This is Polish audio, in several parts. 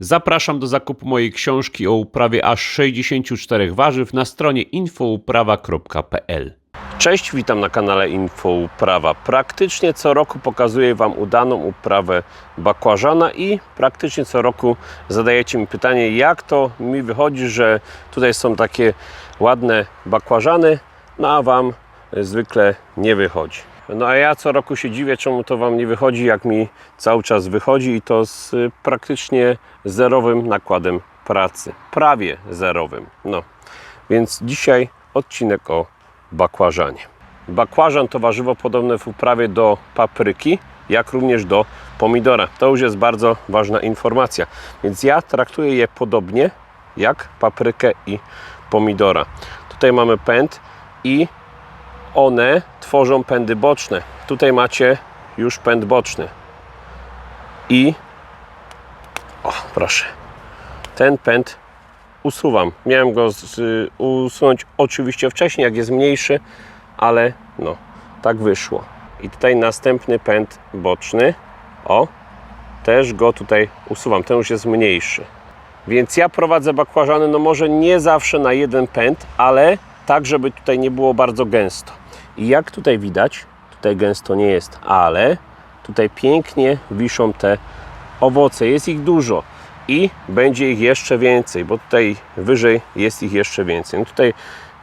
Zapraszam do zakupu mojej książki o uprawie aż 64 warzyw na stronie infouprawa.pl. Cześć, witam na kanale Infouprawa. Praktycznie co roku pokazuję Wam udaną uprawę bakłażana i praktycznie co roku zadajecie mi pytanie, jak to mi wychodzi, że tutaj są takie ładne bakłażany, no a Wam zwykle nie wychodzi. No a ja co roku się dziwię, czemu to Wam nie wychodzi, jak mi cały czas wychodzi i to z y, praktycznie zerowym nakładem pracy. Prawie zerowym. No, więc dzisiaj odcinek o bakłażanie. Bakłażan to warzywo podobne w uprawie do papryki, jak również do pomidora. To już jest bardzo ważna informacja. Więc ja traktuję je podobnie jak paprykę i pomidora. Tutaj mamy pęd i one tworzą pędy boczne. Tutaj macie już pęd boczny. I o, proszę. Ten pęd usuwam. Miałem go z, y, usunąć oczywiście wcześniej, jak jest mniejszy, ale no, tak wyszło. I tutaj następny pęd boczny. O, też go tutaj usuwam. Ten już jest mniejszy. Więc ja prowadzę bakłażany, no może nie zawsze na jeden pęd, ale tak, żeby tutaj nie było bardzo gęsto. I jak tutaj widać, tutaj gęsto nie jest, ale tutaj pięknie wiszą te owoce. Jest ich dużo i będzie ich jeszcze więcej, bo tutaj wyżej jest ich jeszcze więcej. No tutaj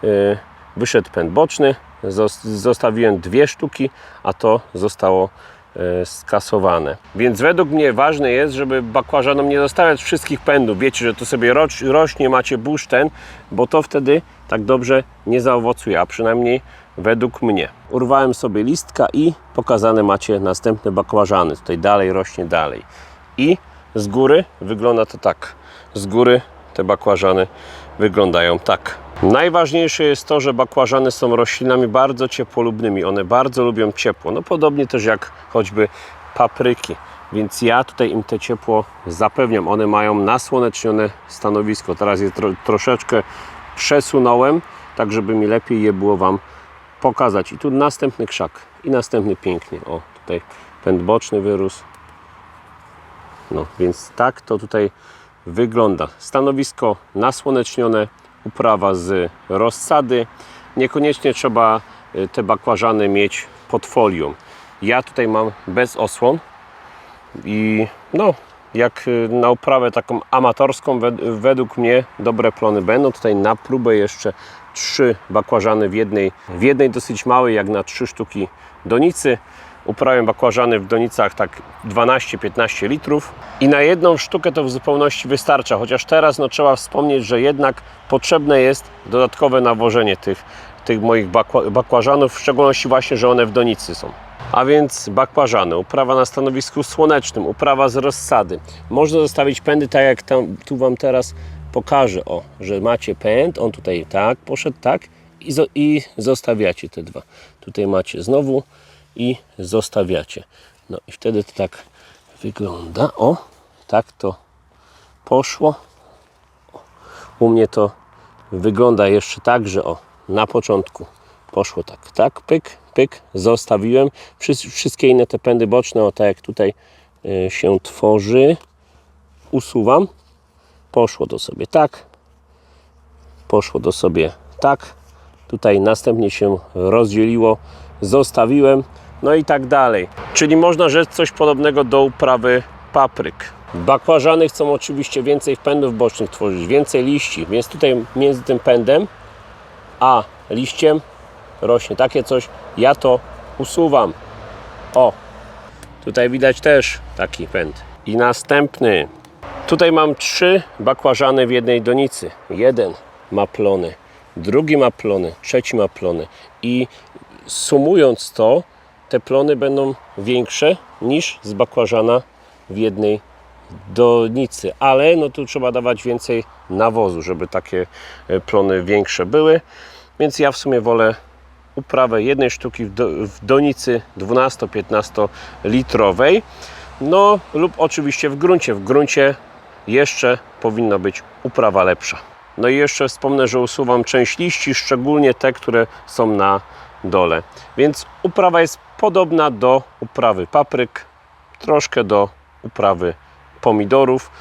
yy, wyszedł pęd boczny, zos- zostawiłem dwie sztuki, a to zostało e, skasowane. Więc według mnie ważne jest, żeby bakłażanom nie zostawiać wszystkich pędów. Wiecie, że to sobie roś, rośnie, macie bursztyn, bo to wtedy tak dobrze nie zaowocuje, a przynajmniej według mnie. Urwałem sobie listka i pokazane macie następne bakłażany. Tutaj dalej rośnie dalej. I z góry wygląda to tak. Z góry te bakłażany wyglądają tak. Najważniejsze jest to, że bakłażany są roślinami bardzo ciepłolubnymi. One bardzo lubią ciepło. No podobnie też jak choćby papryki. Więc ja tutaj im te ciepło zapewniam. One mają nasłonecznione stanowisko. Teraz je tro, troszeczkę przesunąłem, tak żeby mi lepiej je było Wam pokazać. I tu następny krzak. I następny pięknie. O, tutaj pęd boczny wyrósł. No, więc tak to tutaj wygląda. Stanowisko nasłonecznione, uprawa z rozsady. Niekoniecznie trzeba y, te bakłażany mieć pod folią. Ja tutaj mam bez osłon i no, jak y, na uprawę taką amatorską, wed- według mnie dobre plony będą. Tutaj na próbę jeszcze trzy bakłażany w jednej, w jednej dosyć małej, jak na trzy sztuki donicy. Uprawiam bakłażany w donicach tak 12-15 litrów i na jedną sztukę to w zupełności wystarcza, chociaż teraz no, trzeba wspomnieć, że jednak potrzebne jest dodatkowe nawożenie tych, tych moich bakła, bakłażanów, w szczególności właśnie, że one w donicy są. A więc bakłażany, uprawa na stanowisku słonecznym, uprawa z rozsady. Można zostawić pędy tak jak tam, tu Wam teraz pokażę, o, że macie pęd, on tutaj tak poszedł, tak i, i zostawiacie te dwa. Tutaj macie znowu i zostawiacie. No i wtedy to tak wygląda. O, tak to poszło. U mnie to wygląda jeszcze tak, że o, na początku poszło tak, tak, pyk, pyk, zostawiłem. Wszys- Wszystkie inne te pędy boczne, o tak jak tutaj y, się tworzy, usuwam. Poszło to sobie tak, poszło to sobie tak. Tutaj następnie się rozdzieliło, zostawiłem, no i tak dalej. Czyli można rzec coś podobnego do uprawy papryk. Bakłażany chcą oczywiście więcej pędów bocznych tworzyć, więcej liści, więc tutaj między tym pędem a liściem rośnie takie coś. Ja to usuwam. O, tutaj widać też taki pęd. I następny. Tutaj mam trzy bakłażany w jednej donicy. Jeden ma plony, drugi ma plony, trzeci ma plony. I sumując to, te plony będą większe niż z bakłażana w jednej donicy. Ale no tu trzeba dawać więcej nawozu, żeby takie e, plony większe były. Więc ja w sumie wolę uprawę jednej sztuki w, do, w donicy 12-15 litrowej. No lub oczywiście w gruncie. W gruncie jeszcze powinna być uprawa lepsza. No i jeszcze wspomnę, że usuwam część liści, szczególnie te, które są na dole. Więc uprawa jest podobna do uprawy papryk, troszkę do uprawy pomidorów.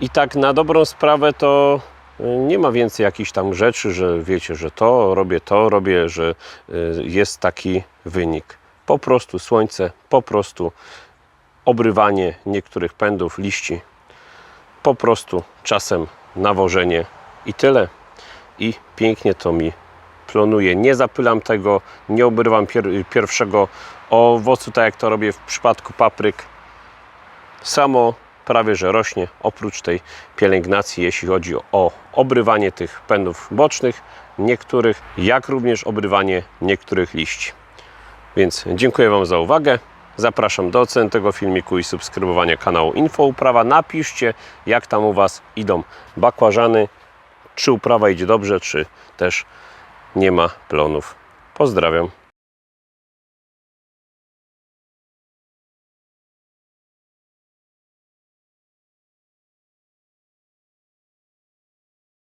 I tak na dobrą sprawę to y, nie ma więcej jakichś tam rzeczy, że wiecie, że to robię, to robię, że y, jest taki wynik. Po prostu słońce, po prostu obrywanie niektórych pędów, liści, po prostu czasem nawożenie i tyle. I pięknie to mi plonuje. Nie zapylam tego, nie obrywam pier- pierwszego owocu, tak jak to robię w przypadku papryk. Samo prawie że rośnie, oprócz tej pielęgnacji, jeśli chodzi o obrywanie tych pędów bocznych, niektórych, jak również obrywanie niektórych liści. Więc dziękuję Wam za uwagę. Zapraszam do oceny tego filmiku i subskrybowania kanału Info Uprawa. Napiszcie, jak tam u Was idą bakłażany, czy uprawa idzie dobrze, czy też nie ma plonów. Pozdrawiam.